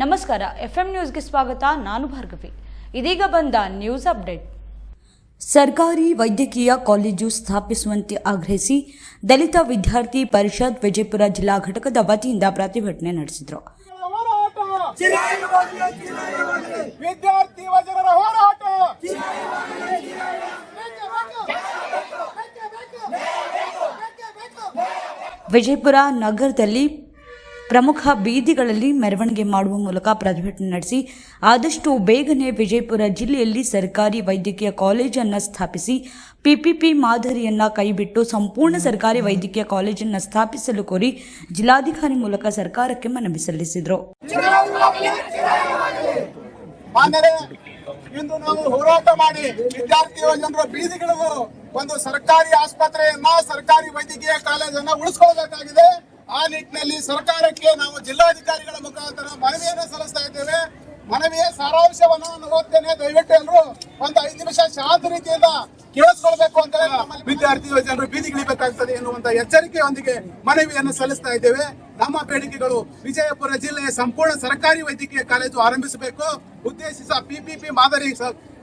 ನಮಸ್ಕಾರ, ಎಫ್ಎಂ ನ್ಯೂಸ್ಗೆ ಸ್ವಾಗತ, ನಾನು ಭಾರ್ಗವಿ. ಇದೀಗ ಬಂದ ನ್ಯೂಸ್ ಅಪ್ಡೇಟ್. ಸರ್ಕಾರಿ ವೈದ್ಯಕೀಯ ಕಾಲೇಜು ಸ್ಥಾಪಿಸುವಂತೆ ಆಗ್ರಹಿಸಿ ದಲಿತ ವಿದ್ಯಾರ್ಥಿ ಪರಿಷತ್ ವಿಜಯಪುರ ಜಿಲ್ಲಾ ಘಟಕದ ವತಿಯಿಂದ ಪ್ರತಿಭಟನೆ ನಡೆಸಿದರು. ಹೋರಾಟ ವಿದ್ಯಾರ್ಥಿ ವಜನರ ಹೋರಾಟ ವಿಜಯಪುರ ನಗರದಲ್ಲಿ ಪ್ರಮುಖ ಬೀದಿಗಳಲ್ಲಿ ಮೆರವಣಿಗೆ ಮಾಡುವ ಮೂಲಕ ಪ್ರತಿಭಟನೆ ನಡೆಸಿ, ಆದಷ್ಟು ಬೇಗನೆ ವಿಜಯಪುರ ಜಿಲ್ಲೆಯಲ್ಲಿ ಸರ್ಕಾರಿ ವೈದ್ಯಕೀಯ ಕಾಲೇಜನ್ನು ಸ್ಥಾಪಿಸಿ ಪಿಪಿಪಿ ಮಾದರಿಯನ್ನ ಕೈಬಿಟ್ಟು ಸಂಪೂರ್ಣ ಸರ್ಕಾರಿ ವೈದ್ಯಕೀಯ ಕಾಲೇಜನ್ನು ಸ್ಥಾಪಿಸಲು ಕೋರಿ ಜಿಲ್ಲಾಧಿಕಾರಿ ಮೂಲಕ ಸರ್ಕಾರಕ್ಕೆ ಮನವಿ ಸಲ್ಲಿಸಿದರು. ಒಂದು ಸರ್ಕಾರಿ ಆಸ್ಪತ್ರೆಯನ್ನ, ಸರ್ಕಾರಿ ವೈದ್ಯಕೀಯ ಕಾಲೇಜನ್ನ ಉಳಿಸ್ಕೊಳ್ಬೇಕಾಗಿದೆ. ಆ ನಿಟ್ಟಿನಲ್ಲಿ ಸರ್ಕಾರಕ್ಕೆ ನಾವು ಜಿಲ್ಲಾಧಿಕಾರಿಗಳ ಮುಖಾಂತರ ಮನವಿಯನ್ನು ಸಲ್ಲಿಸ್ತಾ ಇದ್ದೇವೆ. ಮನವಿಯ ಸಾರಾಂಶವನ್ನು ನಾನು ಓದ್ತೇನೆ. ದಯವಿಟ್ಟು ಎಲ್ಲರೂ ಒಂದು ಐದು ನಿಮಿಷ ಶಾಂತ ರೀತಿಯಿಂದ ಕೇಳಿಸ್ಕೊಳ್ಬೇಕು ಅಂತ ವಿದ್ಯಾರ್ಥಿ ಜನರು ಬೀದಿಗಿಳಿಬೇಕಾಗ್ತದೆ ಎನ್ನುವಂತ ಎಚ್ಚರಿಕೆಯೊಂದಿಗೆ ಮನವಿಯನ್ನು ಸಲ್ಲಿಸ್ತಾ ಇದ್ದೇವೆ. ನಮ್ಮ ಬೇಡಿಕೆಗಳು ವಿಜಯಪುರ ಜಿಲ್ಲೆಯ ಸಂಪೂರ್ಣ ಸರ್ಕಾರಿ ವೈದ್ಯಕೀಯ ಕಾಲೇಜು ಆರಂಭಿಸಬೇಕು. ಉದ್ದೇಶಿಸ ಪಿಪಿಪಿ ಮಾದರಿ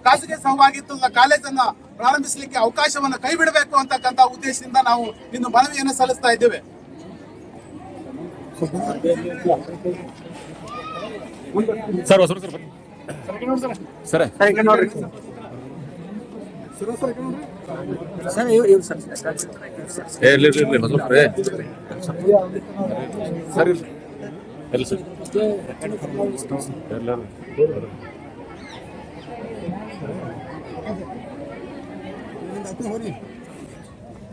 ಖಾಸಗಿ ಸಹಭಾಗಿತ್ವದ ಕಾಲೇಜನ್ನ ಪ್ರಾರಂಭಿಸಲಿಕ್ಕೆ ಅವಕಾಶವನ್ನು ಕೈ ಬಿಡಬೇಕು ಅಂತಕ್ಕಂಥ ಉದ್ದೇಶದಿಂದ ನಾವು ಇಂದು ಮನವಿಯನ್ನು ಸಲ್ಲಿಸ್ತಾ ಇದ್ದೇವೆ. ಸರ್ ಹೊಸರು ಸರ್ ಬನ್ನಿ ಸರ್ ಏ ಇರ್ಲಿ ಇರ್ಲಿ ಇರ್ಲಿ ಹೊಸರು ಏ ಸರ್ ಇರ್ಲಿ ಎಲ್ಲಿ ಸರ್ ಎಲ್ಲ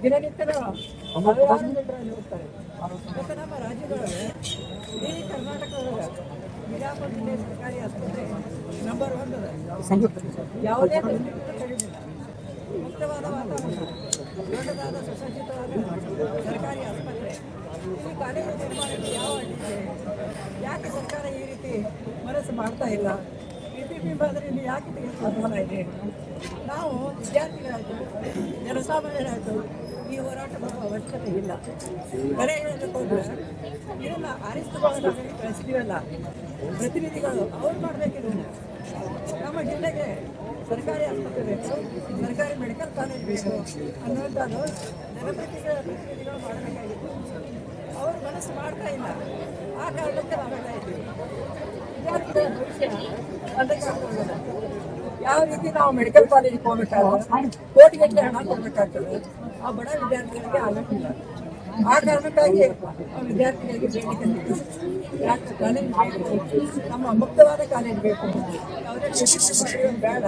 ದಿನನಿತ್ಯದ ಹಲವಾರು ಜನರಲ್ಲಿ ಹೋಗ್ತಾರೆ. ಮತ್ತು ನಮ್ಮ ರಾಜ್ಯದೊಳಗೆ ಇಡೀ ಕರ್ನಾಟಕದೊಳಗೆ ಬಿಜಾಪುರ ಜಿಲ್ಲೆ ಸರ್ಕಾರಿ ಆಸ್ಪತ್ರೆ ನಂಬರ್ ಒನ್ ಅದ. ಯಾವುದೇ ಕಡಿಮಿಲ್ಲ ಮುಕ್ತವಾದ ವಾತಾವರಣ ದೊಡ್ಡದಾದ ಸುಸಜ್ಜಿತವಾದ ಸರ್ಕಾರಿ ಆಸ್ಪತ್ರೆ. ಈ ಕಾಲೇಜು ನಿರ್ಮಾಣಕ್ಕೆ ಯಾವ ಅಡ್ಡಿದೆ ಯಾಕೆ ಸರ್ಕಾರ ಈ ರೀತಿ ಮನಸ್ಸು ಮಾಡ್ತಾ ಇಲ್ಲ? ಪಿ ಯಾಕೆ ತೆಗೆದುಕೊಂಡು ಇದೆ? ನಾವು ವಿದ್ಯಾರ್ಥಿಗಳಾಯಿತು ಜನಸಾಮಾನ್ಯರಾಯಿತು ಈ ಹೋರಾಟ ಮಾಡುವ ಅವಶ್ಯಕತೆ ಇಲ್ಲ. ಕರೆ ಹೇಳೋದಕ್ಕೋದ್ರೆ ಇದನ್ನು ಆರಿಸಿಕೊಳ್ಳಲು ಕಳಿಸಿದೀವಲ್ಲ ಪ್ರತಿನಿಧಿಗಳು ಅವ್ರು ಮಾಡಬೇಕಿಲ್ಲ ನಮ್ಮ ಜಿಲ್ಲೆಗೆ ಸರ್ಕಾರಿ ಆಸ್ಪತ್ರೆ ಬೇಕು, ಸರ್ಕಾರಿ ಮೆಡಿಕಲ್ ಕಾಲೇಜ್ ಬೇಕು ಅನ್ನುವಂಥದ್ದು ಜನಪ್ರತಿನಿಧಿಗಳ ಪ್ರತಿನಿಧಿಗಳು ಮಾಡಬೇಕಾಗಿತ್ತು ಅವರು ಮನಸ್ಸು ಮಾಡ್ತಾ ಇಲ್ಲ. ಆ ಕಾರಣಕ್ಕೆ ನಾವೆಲ್ಲ ಇದ್ದೀವಿ. ಅದಕ್ಕೆ. ಯಾವ ರೀತಿ ನಾವು ಮೆಡಿಕಲ್ ಕಾಲೇಜಿಗೆ ಹೋಗ್ಬೇಕಾದ್ರೆ ಕೋಟಿಗಟ್ಟಲೆ ಹಣ ಕೊಡ್ಬೇಕಾಗ್ತದೆ? ಆ ಬಡ ವಿದ್ಯಾರ್ಥಿಗಳಿಗೆ ಆಗಕ್ಕಿಲ್ಲ ಆ ಕಾರಣಕ್ಕಾಗಿ ವಿದ್ಯಾರ್ಥಿಗಳಿಗೆ ಬೇಡಿಕೆ. ಯಾಕೆ? ಕಾಲೇಜ್ ಬೇಕು. ನಮ್ಮ ಮುಕ್ತವಾದ ಕಾಲೇಜ್ ಬೇಕು. ಅವರೇ ಶಿಕ್ಷಣ ಬೇಡ.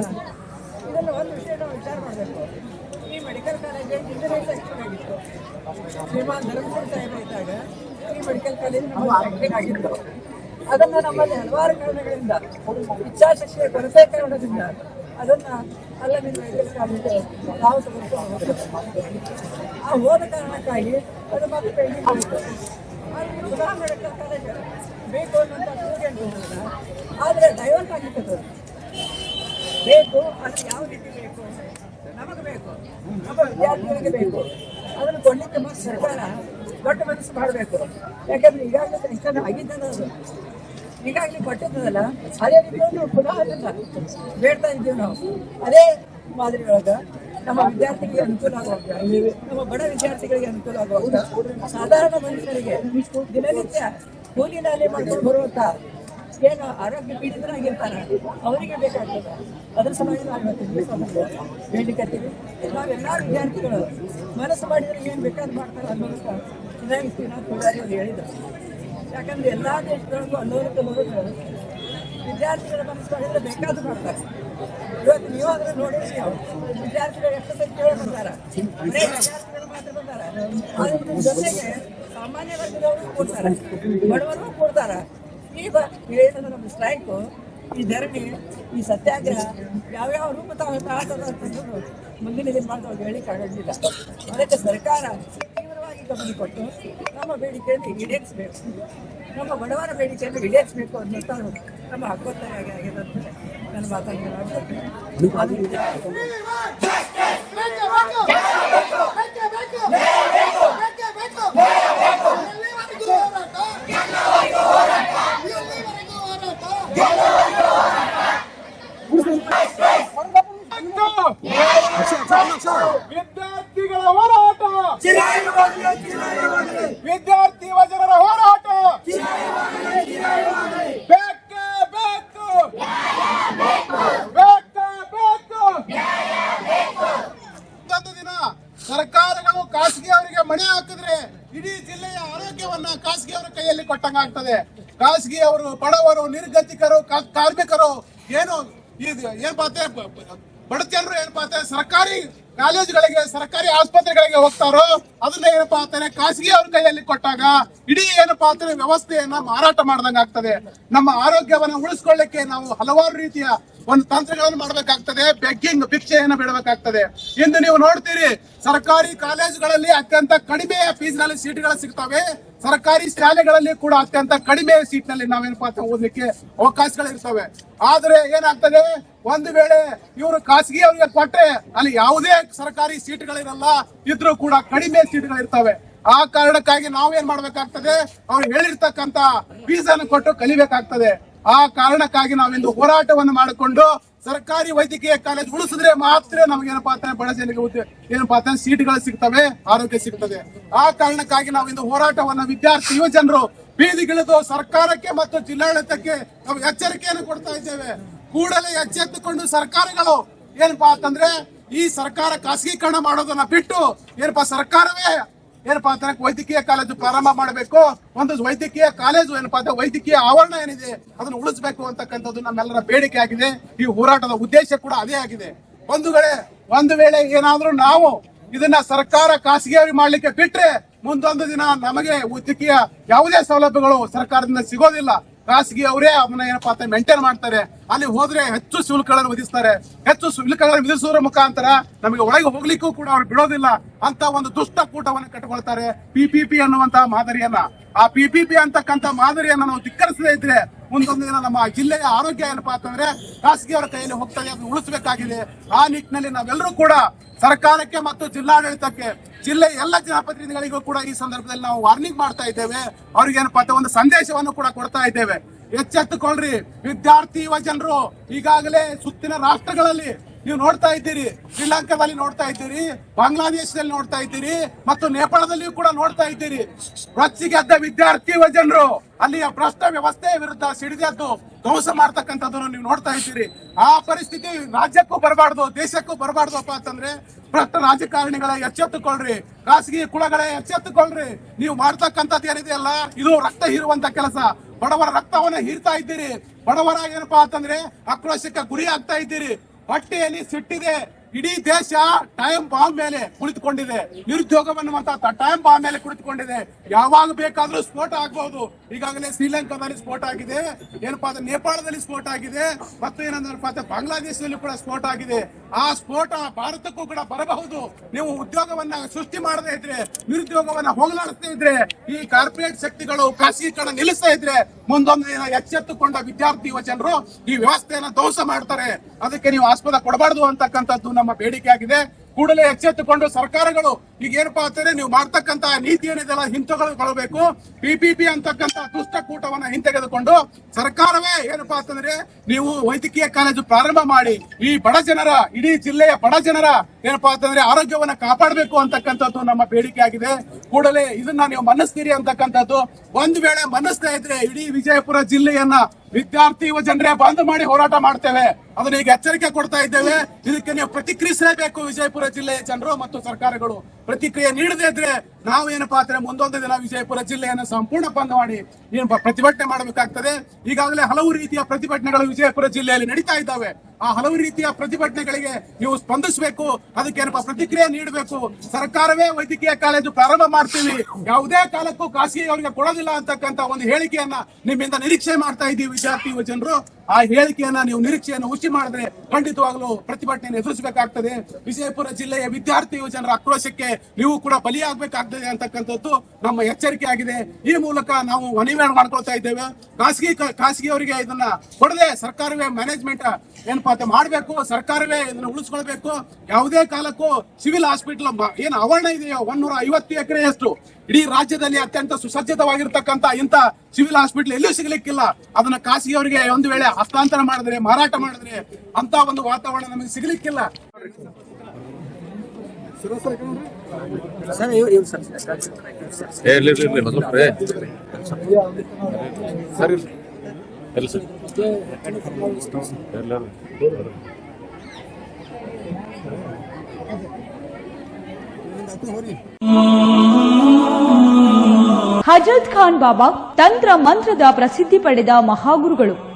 ಇದನ್ನು ಒಂದು ವಿಷಯ ನಾವು ವಿಚಾರ ಮಾಡಬೇಕು. ಈ ಮೆಡಿಕಲ್ ಕಾಲೇಜ್ ಇಂಜಿನಿಯರಿಂಗ್ ಸೆಕ್ಷನ್ ಆಗಿತ್ತು ಶ್ರೀಮಾನ್ ಧರ್ಮಪುರ ಸಾಹೇಬ್ ಇದ್ದಾಗ ಈ ಮೆಡಿಕಲ್ ಕಾಲೇಜ್ ನಮ್ಮ ಅದನ್ನ ನಮ್ಮಲ್ಲಿ ಹಲವಾರು ಕಾರಣಗಳಿಂದ ಇಚ್ಛಾಶಕ್ತಿಯ ಕೊರತೆ ಕಾರಣದಿಂದ ಅದನ್ನ ಮೆಡಿಕಲ್ ಕಾಲೇಜ್ ನಾವು ಆ ಹೋದ ಕಾರಣಕ್ಕಾಗಿ ಅದು ಮತ್ತೆ ಪೆಂಡಿಂಗ್ ಆದ್ರೆ ಮೆಡಿಕಲ್ ಕಾಲೇಜ್ ಬೇಕು ಅನ್ನುವಂಥ ಸ್ಟೂಡೆಂಟ್ ಆದರೆ ಡೈವರ್ಟ್ ಆಗಿತ್ತು ಬೇಕು, ಅದು ಯಾವ ರೀತಿ ಬೇಕು ನಮಗೆ ಬೇಕು. ನಮ್ಮ ವಿದ್ಯಾರ್ಥಿಗಳಿಗೆ ಬೇಕು. ಅದನ್ನು ಕೊಡಲಿಕ್ಕೆ ಮತ್ತು ಸರ್ಕಾರ ದೊಡ್ಡ ಮನಸ್ಸು ಮಾಡಬೇಕು. ಯಾಕಂದ್ರೆ ಈಗಾಗಲೇ ಇಷ್ಟನೇ ಆಗಿದ್ದಾನೆ ಅದು ಈಗಾಗಲೇ ಕೊಟ್ಟಿದ್ದಲ್ಲ ಅದೇ ರೀತಿಯನ್ನು ಪುನಃ ಬೇಡ್ತಾ ಇದ್ದೀವಿ ನಾವು. ಅದೇ ಮಾದರಿ ಒಳಗ ನಮ್ಮ ವಿದ್ಯಾರ್ಥಿಗಳಿಗೆ ಅನುಕೂಲ ಆಗುವಂತ, ನಮ್ಮ ಬಡ ವಿದ್ಯಾರ್ಥಿಗಳಿಗೆ ಅನುಕೂಲ ಆಗುವಂತ ಸಾಧಾರಣ ಮನುಷ್ಯರಿಗೆ ದಿನನಿತ್ಯ ಕೂಲಿ ನಾಲಿ ಮಾಡ್ಕೊಂಡು ಬರುವಂತ ಏನು ಆರೋಗ್ಯ ಪೀಡಿತರಾಗಿರ್ತಾರೆ, ಅವರಿಗೆ ಬೇಕಾಗ್ತದೆ. ಅದರ ಸಲುವಾಗಿ ನಾವು ಇವತ್ತು ಬೇಡಿಕತ್ತೀವಿ ನಾವೆಲ್ಲ ವಿದ್ಯಾರ್ಥಿಗಳು ಮನಸ್ಸು ಮಾಡಿದ್ರೆ ಏನು ಬೇಕಾದ್ರೂ ಮಾಡ್ತಾರೆ ಅನ್ನೋದಕ್ಕೆ ಚಿನ್ನಾಗಿ ಶ್ರೀನಾಥ್ ಪೂಜಾರಿ ಯಾಕಂದ್ರೆ ಎಲ್ಲ ದೇಶಗಳಿಗೂ ಅನ್ನೋದಕ್ಕೆ ಮೊದಲು ವಿದ್ಯಾರ್ಥಿಗಳ ಮನಸ್ಸು ಬೇಕಾದ ಮಾಡ್ತಾರೆ. ಇವತ್ತು ನೀವು ಅದನ್ನ ನೋಡಿದ್ರೆ ವಿದ್ಯಾರ್ಥಿಗಳು ಎಷ್ಟು ಸಂಖ್ಯೆಗಳು ಬಂದಾರ? ವಿದ್ಯಾರ್ಥಿಗಳು ಮಾತ್ರ ಬಂದಾರ. ಅದ್ರ ಜೊತೆಗೆ ಸಾಮಾನ್ಯ ವರ್ಗದವರು ಕೊಡ್ತಾರೆ. ಬಡವರು ಕೊಡ್ತಾರ. ಈಗ ಹೇಳಿದ ನಮ್ಮ ಸ್ಟ್ರೈಕು ಈ ಧರ್ಮಿ ಈ ಸತ್ಯಾಗ್ರಹ ಯಾವ್ಯಾವ ರೂಪ ತಾವು ತಾಳ್ತದ ಅಂತಂದ್ರೆ ಮುಂದಿನ ದಿನಮಾನಗಳು ಹೇಳಿಕ್ಕೆ ಆಗೋದಿಲ್ಲ. ಅದಕ್ಕೆ ಸರ್ಕಾರ ತೀವ್ರವಾಗಿ ಗಮನ ಕೊಟ್ಟು ನಮ್ಮ ಬೇಡಿಕೆಯನ್ನು ಈಡೇರಿಸಬೇಕು. ನಮ್ಮ ಬಡವರ ಬೇಡಿಕೆಯನ್ನು ಈಡೇರಿಸಬೇಕು ಅನ್ನೋಂಥ ನಮ್ಮ ಹಕ್ಕೊತ್ತಾಯ ಆಗಿದೆ ಅಂತ ನನ್ನ ಮಾತನ್ನು ಹೋರಾಟ ವಿದ್ಯಾರ್ಥಿಗಳ ಹೋರಾಟ ವಿದ್ಯಾರ್ಥಿ ವಜನರ ಹೋರಾಟ ಬೇಕೇ ಬೇಕು ಬೇಕೇ ಬೇಕು ಒಂದು ದಿನ ಸರ್ಕಾರಗಳು ಖಾಸಗಿಯವರಿಗೆ ಮಣೆ ಹಾಕಿದ್ರೆ ಇಡೀ ಜಿಲ್ಲೆಯ ಆರೋಗ್ಯವನ್ನ ಖಾಸಗಿಯವರ ಕೈಯಲ್ಲಿ ಕೊಟ್ಟಂಗಾಗ್ತದೆ ಖಾಸಗಿ ಅವರು ಬಡವರು, ನಿರ್ಗತಿಕರು ಕಾರ್ಮಿಕರು ಏನು ಏನ್ ಪಾತೆ ಬಡತನರು ಏನ್ ಅಂದ್ರೆ ಸರ್ಕಾರಿ ಕಾಲೇಜುಗಳಿಗೆ, ಸರ್ಕಾರಿ ಆಸ್ಪತ್ರೆಗಳಿಗೆ ಹೋಗ್ತಾರೋ ಅದನ್ನ ಏನಪ್ಪಾ ಅಂತಾನೆ ಖಾಸಗಿ ಅವ್ರ ಕೈಯಲ್ಲಿ ಕೊಟ್ಟಾಗ ಇಡೀ ಏನಪ್ಪಾ ಅಂತಾನೆ ವ್ಯವಸ್ಥೆಯನ್ನ ಮಾರಾಟ ಮಾಡ್ದಂಗ ಆಗ್ತದೆ. ನಮ್ಮ ಆರೋಗ್ಯವನ್ನ ಉಳಿಸ್ಕೊಳ್ಳಿಕ್ಕೆ ನಾವು ಹಲವಾರು ರೀತಿಯ ಒಂದು ತಂತ್ರಗಳನ್ನು ಮಾಡಬೇಕಾಗ್ತದೆ. ಬೆಗ್ಗಿಂಗ್ ಭಿಕ್ಷೆಯನ್ನು ಬಿಡಬೇಕಾಗ್ತದೆ. ಇಂದು ನೀವು ನೋಡ್ತೀರಿ, ಸರ್ಕಾರಿ ಕಾಲೇಜುಗಳಲ್ಲಿ ಅತ್ಯಂತ ಕಡಿಮೆ ಫೀಸ್ನಲ್ಲಿ ಸೀಟ್ಗಳು ಸಿಗ್ತವೆ. ಸರ್ಕಾರಿ ಶಾಲೆಗಳಲ್ಲಿ ಕೂಡ ಅತ್ಯಂತ ಕಡಿಮೆ ಸೀಟ್ನಲ್ಲಿ ನಾವೇನಪ್ಪಾ ಅಂತ ಓದಲಿಕ್ಕೆ ಅವಕಾಶಗಳಿರ್ತವೆ. ಆದ್ರೆ ಏನಾಗ್ತದೆ? ಒಂದು ವೇಳೆ ಇವರು ಖಾಸಗಿ ಅವರಿಗೆ ಕೊಟ್ರೆ ಅಲ್ಲಿ ಯಾವುದೇ ಸರ್ಕಾರಿ ಸೀಟ್ಗಳಿರಲ್ಲ, ಇದ್ರೂ ಕೂಡ ಕಡಿಮೆ ಸೀಟ್ಗಳಿರ್ತವೆ. ಆ ಕಾರಣಕ್ಕಾಗಿ ನಾವೇನ್ ಮಾಡ್ಬೇಕಾಗ್ತದೆ? ಅವ್ರು ಹೇಳಿರ್ತಕ್ಕಂತ ಫೀಸ್ ಅನ್ನು ಕೊಟ್ಟು ಕಲಿಬೇಕಾಗ್ತದೆ. ಆ ಕಾರಣಕ್ಕಾಗಿ ನಾವಿಂದು ಹೋರಾಟವನ್ನು ಮಾಡಿಕೊಂಡು ಸರ್ಕಾರಿ ವೈದ್ಯಕೀಯ ಕಾಲೇಜ್ ಉಳಿಸಿದ್ರೆ ಮಾತ್ರ ನಮಗೇನಪ್ಪಾ ಅಂತ ಬಡ ಜನರಿಗೆ ಏನಪ್ಪಾ ಅಂತ ಸೀಟ್ಗಳು ಸಿಗ್ತವೆ, ಆರೋಗ್ಯ ಸಿಗ್ತದೆ. ಆ ಕಾರಣಕ್ಕಾಗಿ ನಾವಿಂದು ಹೋರಾಟವನ್ನು ವಿದ್ಯಾರ್ಥಿ, ಯುವ ಜನರು ಬೀದಿಗಿಳಿದು ಸರ್ಕಾರಕ್ಕೆ ಮತ್ತು ಜಿಲ್ಲಾಡಳಿತಕ್ಕೆ ನಾವು ಎಚ್ಚರಿಕೆಯನ್ನು ಕೊಡ್ತಾ ಇದ್ದೇವೆ. ಕೂಡಲೇ ಎಚ್ಚೆತ್ತುಕೊಂಡು ಸರ್ಕಾರಗಳು ಏನಪ್ಪಾ ಅಂತಂದ್ರೆ ಈ ಸರ್ಕಾರ ಖಾಸಗೀಕರಣ ಮಾಡೋದನ್ನ ಬಿಟ್ಟು ಏನಪ್ಪಾ ಸರ್ಕಾರವೇ ಏನಪ್ಪಾ ಅಂತ ವೈದ್ಯಕೀಯ ಕಾಲೇಜು ಪ್ರಾರಂಭ ಮಾಡಬೇಕು? ಒಂದು ವೈದ್ಯಕೀಯ ಕಾಲೇಜು ಏನಪ್ಪಾ ಅಂದ್ರೆ ವೈದ್ಯಕೀಯ ಆವರಣ ಏನಿದೆ, ಅದನ್ನು ಉಳಿಸಬೇಕು ಅಂತಕ್ಕಂಥದ್ದು ನಮ್ಮೆಲ್ಲರ ಬೇಡಿಕೆ ಆಗಿದೆ. ಈ ಹೋರಾಟದ ಉದ್ದೇಶ ಕೂಡ ಅದೇ ಆಗಿದೆ. ಒಂದು ವೇಳೆ ಒಂದು ವೇಳೆ ಏನಾದ್ರೂ ನಾವು ಇದನ್ನ ಸರ್ಕಾರ ಖಾಸಗಿಯಾಗಿ ಮಾಡ್ಲಿಕ್ಕೆ ಬಿಟ್ರೆ ಮುಂದೊಂದು ದಿನ ನಮಗೆ ವೈದ್ಯಕೀಯ ಯಾವುದೇ ಸೌಲಭ್ಯಗಳು ಸರ್ಕಾರದಿಂದ ಸಿಗೋದಿಲ್ಲ. ಖಾಸಗಿ ಅವರೇ ಅವನ್ನ ಏನಪ್ಪಾ ಅಂತ ಮೇಂಟೈನ್ ಮಾಡ್ತಾರೆ. ಅಲ್ಲಿ ಹೋದ್ರೆ ಹೆಚ್ಚು ಶುಲ್ಕಗಳನ್ನು ವಿಧಿಸ್ತಾರೆ. ಹೆಚ್ಚು ಶುಲ್ಕಗಳನ್ನು ವಿಧಿಸುವ ಮುಖಾಂತರ ನಮಗೆ ಒಳಗೆ ಹೋಗ್ಲಿಕ್ಕೂ ಕೂಡ ಅವ್ರು ಬಿಡೋದಿಲ್ಲ. ಅಂತ ಒಂದು ದುಷ್ಟ ಕೂಟವನ್ನು ಕಟ್ಟಿಕೊಳ್ತಾರೆ. ಪಿಪಿಪಿ ಅನ್ನುವಂತಹ ಮಾದರಿಯನ್ನ. ಆ ಪಿಪಿಪಿ ಅಂತಕ್ಕಂಥ ಮಾದರಿಯನ್ನ ನಾವು ಧಿಕ್ಕರಿಸದೇ ಇದ್ರೆ ಮುಂದೊಂದು ದಿನ ನಮ್ಮ ಜಿಲ್ಲೆಯ ಆರೋಗ್ಯ ಏನಪ್ಪಾ ಅಂತಂದ್ರೆ ಖಾಸಗಿಯವರ ಕೈಯಲ್ಲಿ ಹೋಗ್ತದೆ ಅದನ್ನು ಉಳಿಸಬೇಕಾಗಿದೆ. ಆ ನಿಟ್ಟಿನಲ್ಲಿ ನಾವೆಲ್ಲರೂ ಕೂಡ ಸರ್ಕಾರಕ್ಕೆ ಮತ್ತು ಜಿಲ್ಲಾಡಳಿತಕ್ಕೆ, ಜಿಲ್ಲೆ ಎಲ್ಲ ಜನಪ್ರತಿನಿಧಿಗಳಿಗೂ ಕೂಡ ಈ ಸಂದರ್ಭದಲ್ಲಿ ನಾವು ವಾರ್ನಿಂಗ್ ಮಾಡ್ತಾ ಇದ್ದೇವೆ. ಅವ್ರಿಗೆ ಏನಪ್ಪಾ ಅಂತ ಒಂದು ಸಂದೇಶವನ್ನು ಕೂಡ ಕೊಡ್ತಾ ಇದ್ದೇವೆ. ಎಚ್ಚೆತ್ತುಕೊಳ್ರಿ. ವಿದ್ಯಾರ್ಥಿ, ಯುವ ಜನರು, ಈಗಾಗಲೇ ಸುತ್ತಿನ ರಾಷ್ಟ್ರಗಳಲ್ಲಿ ನೀವು ನೋಡ್ತಾ ಇದ್ದೀರಿ. ಶ್ರೀಲಂಕಾದಲ್ಲಿ ನೋಡ್ತಾ ಇದ್ದೀರಿ. ಬಾಂಗ್ಲಾದೇಶದಲ್ಲಿ ನೋಡ್ತಾ ಇದ್ದೀರಿ. ಮತ್ತು ನೇಪಾಳದಲ್ಲಿಯೂ ಕೂಡ ನೋಡ್ತಾ ಇದ್ದೀರಿ. ರೊಚ್ಚಿಗೆದ್ದ ವಿದ್ಯಾರ್ಥಿ, ಯುವ ಜನರು ಅಲ್ಲಿಯ ಭ್ರಷ್ಟ ವ್ಯವಸ್ಥೆ ವಿರುದ್ಧ ಸಿಡಿದೆದ್ದು ಧ್ವಂಸ ಮಾಡ್ತಕ್ಕಂಥದ್ದನ್ನು ನೀವು ನೋಡ್ತಾ ಇದ್ದೀರಿ. ಆ ಪರಿಸ್ಥಿತಿ ರಾಜ್ಯಕ್ಕೂ ಬರಬಾರ್ದು, ದೇಶಕ್ಕೂ ಬರಬಾರ್ದಪ್ಪ ಅಂತಂದ್ರೆ ಭ್ರಷ್ಟ ರಾಜಕಾರಣಿಗಳ ಎಚ್ಚೆತ್ತುಕೊಳ್ರಿ. ಖಾಸಗಿ ಕುಳಗಳೇ ಎಚ್ಚೆತ್ತುಕೊಳ್ರಿ. ನೀವು ಮಾಡ್ತಕ್ಕಂಥದ್ದು ಏನಿದೆಯಲ್ಲ, ಇದು ರಕ್ತ ಹೀರುವಂತ ಕೆಲಸ. ಬಡವರ ರಕ್ತವನ್ನ ಹೀರ್ತಾ ಇದ್ದೀರಿ. ಬಡವರ ಏನಪ್ಪಾ ಅಂತಂದ್ರೆ ಆಕ್ರೋಶಕ್ಕೆ ಗುರಿ ಆಗ್ತಾ ಇದ್ದೀರಿ. ಹೊಟ್ಟೆಯಲ್ಲಿ ಸಿಟ್ಟಿದೆ. ಇಡೀ ದೇಶ ಟೈಮ್ ಬಾಂಬ್ ಮೇಲೆ ಕುಳಿತುಕೊಂಡಿದೆ. ನಿರುದ್ಯೋಗ ಟೈಮ್ ಬಾಂಬ್ ಮೇಲೆ ಕುಳಿತುಕೊಂಡಿದೆ. ಯಾವಾಗ ಬೇಕಾದ್ರೂ ಸ್ಫೋಟ ಆಗಬಹುದು ಈಗಾಗಲೇ ಶ್ರೀಲಂಕಾದಲ್ಲಿ ಸ್ಫೋಟ ಆಗಿದೆ. ಏನಪ್ಪಾ ನೇಪಾಳದಲ್ಲಿ ಸ್ಫೋಟ ಆಗಿದೆ. ಮತ್ತು ಏನಂದ್ರಪ್ಪ ಬಾಂಗ್ಲಾದೇಶದಲ್ಲಿ ಕೂಡ ಸ್ಫೋಟ ಆಗಿದೆ. ಆ ಸ್ಫೋಟ ಭಾರತಕ್ಕೂ ಕೂಡ ಬರಬಹುದು. ನೀವು ಉದ್ಯೋಗವನ್ನ ಸೃಷ್ಟಿ ಮಾಡದೇ ಇದ್ರೆ, ನಿರುದ್ಯೋಗವನ್ನ ಹೋಗಲಾಡ್ತಾ ಇದ್ರೆ, ಈ ಕಾರ್ಪೊರೇಟ್ ಶಕ್ತಿಗಳು ಖಾಸಗೀಕರಣ ನಿಲ್ಲಿಸ್ತಾ ಇದ್ರೆ, ಮುಂದೊಂದು ದಿನ ಎಚ್ಚೆತ್ತುಕೊಂಡ ವಿದ್ಯಾರ್ಥಿ ಯುವ ಈ ವ್ಯವಸ್ಥೆಯನ್ನ ಧ್ವಂಸ ಮಾಡ್ತಾರೆ. ಅದಕ್ಕೆ ನೀವು ಆಸ್ಪದ ಕೊಡಬಾರ್ದು ಅಂತಕ್ಕಂಥದ್ದು ನಮ್ಮ ಬೇಡಿಕೆ ಆಗಿದೆ. ಕೂಡಲೇ ಎಚ್ಚೆತ್ತುಕೊಂಡು ಸರ್ಕಾರಗಳು ಈಗ ಏನಪ್ಪಾ ಅಂತಂದ್ರೆ ನೀವು ಮಾಡ್ತಕ್ಕಂತ ನೀತಿ ಏನಿದೆಲ್ಲ ಹಿಂತೆಗೆದುಕೊಳ್ಬೇಕು ಪಿಪಿಪಿ ಅಂತಕ್ಕಂತ ದುಷ್ಟ ಕೂಟವನ್ನ ಹಿಂತೆಗೆದುಕೊಂಡು ಸರ್ಕಾರವೇ ಏನಪ್ಪಾ ಅಂತಂದ್ರೆ ನೀವು ವೈದ್ಯಕೀಯ ಕಾಲೇಜು ಪ್ರಾರಂಭ ಮಾಡಿ ಈ ಬಡ ಜನರ, ಇಡೀ ಜಿಲ್ಲೆಯ ಬಡ ಜನರ ಏನಪ್ಪಾ ಅಂತಂದ್ರೆ ಆರೋಗ್ಯವನ್ನ ಕಾಪಾಡಬೇಕು ಅಂತಕ್ಕಂಥದ್ದು ನಮ್ಮ ಬೇಡಿಕೆ ಆಗಿದೆ. ಕೂಡಲೇ ಇದನ್ನ ನೀವು ಮನಸ್ತೀರಿ ಅಂತಕ್ಕಂಥದ್ದು. ಒಂದು ವೇಳೆ ಮನಸ್ತಾ ಇದ್ರೆ ಇಡೀ ವಿಜಯಪುರ ಜಿಲ್ಲೆಯನ್ನ ವಿದ್ಯಾರ್ಥಿ ಯುವ ಜನರೇ ಬಂದ್ ಮಾಡಿ ಹೋರಾಟ ಮಾಡ್ತೇವೆ. ಅದನ್ನ ಈಗ ಎಚ್ಚರಿಕೆ ಕೊಡ್ತಾ ಇದ್ದೇವೆ. ಇದಕ್ಕೆ ನೀವು ಪ್ರತಿಕ್ರಿಯಿಸಲೇಬೇಕು ವಿಜಯಪುರ ಜಿಲ್ಲೆಯ ಜನರು ಮತ್ತು ಸರ್ಕಾರಗಳು. ಪ್ರತಿಕ್ರಿಯೆ ನೀಡದೇ ಇದ್ರೆ ನಾವು ಏನಪ್ಪಾ ಅಂದ್ರೆ ಮುಂದೊಂದು ದಿನ ವಿಜಯಪುರ ಜಿಲ್ಲೆಯನ್ನು ಸಂಪೂರ್ಣ ಬಂದ್ ಮಾಡಿ ಪ್ರತಿಭಟನೆ ಮಾಡಬೇಕಾಗ್ತದೆ. ಈಗಾಗಲೇ ಹಲವು ರೀತಿಯ ಪ್ರತಿಭಟನೆಗಳು ವಿಜಯಪುರ ಜಿಲ್ಲೆಯಲ್ಲಿ ನಡೀತಾ ಇದ್ದಾವೆ. ಆ ಹಲವು ರೀತಿಯ ಪ್ರತಿಭಟನೆಗಳಿಗೆ ನೀವು ಸ್ಪಂದಿಸಬೇಕು. ಅದಕ್ಕೆ ಏನಪ್ಪಾ ಪ್ರತಿಕ್ರಿಯೆ ನೀಡಬೇಕು. ಸರ್ಕಾರವೇ ವೈದ್ಯಕೀಯ ಕಾಲೇಜು ಪ್ರಾರಂಭ ಮಾಡ್ತೀವಿ. ಯಾವುದೇ ಕಾಲಕ್ಕೂ ಖಾಸಗಿ ಅವರಿಗೆ ಕೊಡೋದಿಲ್ಲ ಅಂತಕ್ಕಂತ ಒಂದು ಹೇಳಿಕೆಯನ್ನ ನಿಮ್ಮಿಂದ ನಿರೀಕ್ಷೆ ಮಾಡ್ತಾ ಇದ್ದೀವಿ ವಿದ್ಯಾರ್ಥಿ ಯುವ ಜನರು. ಆ ಹೇಳಿಕೆಯನ್ನ ನೀವು ನಿರೀಕ್ಷೆಯನ್ನು ಸೃಷ್ಟಿ ಮಾಡಿದ್ರೆ ಖಂಡಿತವಾಗ್ಲೂ ಪ್ರತಿಭಟನೆ ಎದುರಿಸಬೇಕಾಗ್ತದೆ. ವಿಜಯಪುರ ಜಿಲ್ಲೆಯ ವಿದ್ಯಾರ್ಥಿ ಯುವಜನರ ಆಕ್ರೋಶಕ್ಕೆ ನೀವು ಕೂಡ ಬಲಿಯಾಗಬೇಕಾಗ್ತದೆ ಅಂತಕ್ಕಂಥದ್ದು ನಮ್ಮ ಎಚ್ಚರಿಕೆ ಆಗಿದೆ. ಈ ಮೂಲಕ ನಾವು ಮನವಿ ಮಾಡ್ಕೊಳ್ತಾ ಇದ್ದೇವೆ. ಖಾಸಗಿ ಖಾಸಗಿಯವರಿಗೆ ಇದನ್ನ ಕೊಡದೆ ಸರ್ಕಾರವೇ ಮ್ಯಾನೇಜ್ಮೆಂಟ್ ಏನಪ್ಪಾ ಅಂತ ಮಾಡಬೇಕು, ಸರ್ಕಾರವೇ ಇದನ್ನ ಉಳಿಸ್ಕೊಳ್ಬೇಕು. ಯಾವುದೇ ಕಾಲಕ್ಕೂ ಸಿವಿಲ್ ಹಾಸ್ಪಿಟಲ್ ಏನು ಆವರಣ ಇದೆಯೋ ಒಂದೂರ ಐವತ್ತು ಎಕರೆಯಷ್ಟು ಇಡೀ ರಾಜ್ಯದಲ್ಲಿ ಅತ್ಯಂತ ಸುಸಜ್ಜಿತವಾಗಿರ್ತಕ್ಕಂಥ ಇಂಥ ಸಿವಿಲ್ ಹಾಸ್ಪಿಟಲ್ ಎಲ್ಲೂ ಸಿಗ್ಲಿಕ್ಕಿಲ್ಲ. ಅದನ್ನ ಖಾಸಗಿಯವರಿಗೆ ಒಂದು ವೇಳೆ ಹಸ್ತಾಂತರ ಮಾಡಿದ್ರೆ, ಮಾರಾಟ ಮಾಡಿದ್ರೆ ಅಂತ ಒಂದು ವಾತಾವರಣ ನಮಗೆ ಸಿಗಲಿಕ್ಕಿಲ್ಲ. ಹಜರತ್ ಖಾನ್ ಬಾಬಾ ತಂತ್ರ ಮಂತ್ರದ ಪ್ರಸಿದ್ಧಿ ಪಡೆದ ಮಹಾಗುರುಗಳು.